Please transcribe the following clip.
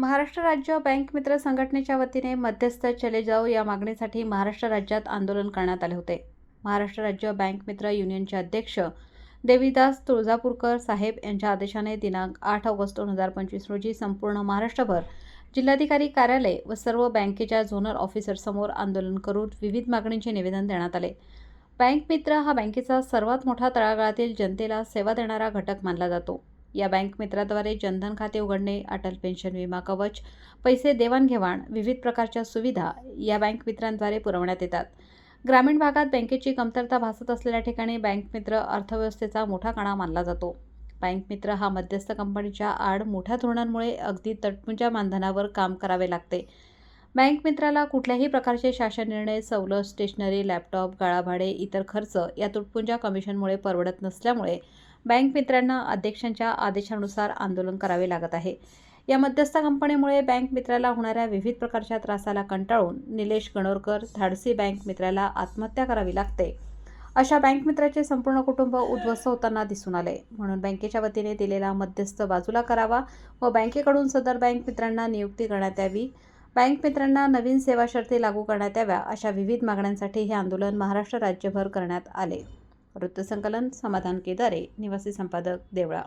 महाराष्ट्र राज्य बँक मित्र संघटनेच्या वतीने मध्यस्थ चले जाओ या मागणीसाठी महाराष्ट्र राज्यात आंदोलन करण्यात आले होते. महाराष्ट्र राज्य बँक मित्र युनियनचे अध्यक्ष देवीदास तुळजापूरकर साहेब यांच्या आदेशाने दिनांक आठ ऑगस्ट दोन हजार पंचवीस रोजी संपूर्ण महाराष्ट्रभर जिल्हाधिकारी कार्यालय व सर्व बँकेच्या झोनल ऑफिसरसमोर आंदोलन करून विविध मागणींचे निवेदन देण्यात आले. बँक मित्र हा बँकेचा सर्वात मोठा तळागाळातील जनतेला सेवा देणारा घटक मानला जातो. या बँक मित्राद्वारे जनधन खाते उघडणे अटल पेन्शन विमा कवच पैसे देवाणघेवाण विविध प्रकारच्या सुविधा या बँक मित्रांद्वारे पुरवण्यात येतात. ग्रामीण भागात बँकेची कमतरता भासत असलेल्या ठिकाणी बँक मित्र अर्थव्यवस्थेचा मोठा कणा मानला जातो. बँक मित्र हा मध्यस्थ कंपनीच्या आड मोठ्या धोरणांमुळे अगदी तटपुंच्या मानधनावर काम करावे लागते. बँक मित्राला कुठल्याही प्रकारचे शासन निर्णय सवलत स्टेशनरी लॅपटॉप गाळाभाडे इतर खर्च या तुटपुंजा कमिशनमुळे परवडत नसल्यामुळे बँक मित्रांना अध्यक्षांच्या आदेशानुसार आंदोलन करावे लागत आहे. या मध्यस्थ कंपनीमुळे बँक मित्राला होणाऱ्या विविध प्रकारच्या त्रासाला कंटाळून निलेश गणोरकर धाडसी बँक मित्राला आत्महत्या करावी लागते. अशा बँक मित्राचे संपूर्ण कुटुंब उद्ध्वस्त होताना दिसून आले. म्हणून बँकेच्या वतीने दिलेला मध्यस्थ बाजूला करावा व बँकेकडून सदर बँक मित्रांना नियुक्ती करण्यात यावी. बँक मित्रांना नवीन सेवा शर्ती लागू करण्यात याव्या अशा विविध मागण्यांसाठी हे आंदोलन महाराष्ट्र राज्यभर करण्यात आले. वृत्तसंकलन समाधान केदारे निवासी संपादक देवळा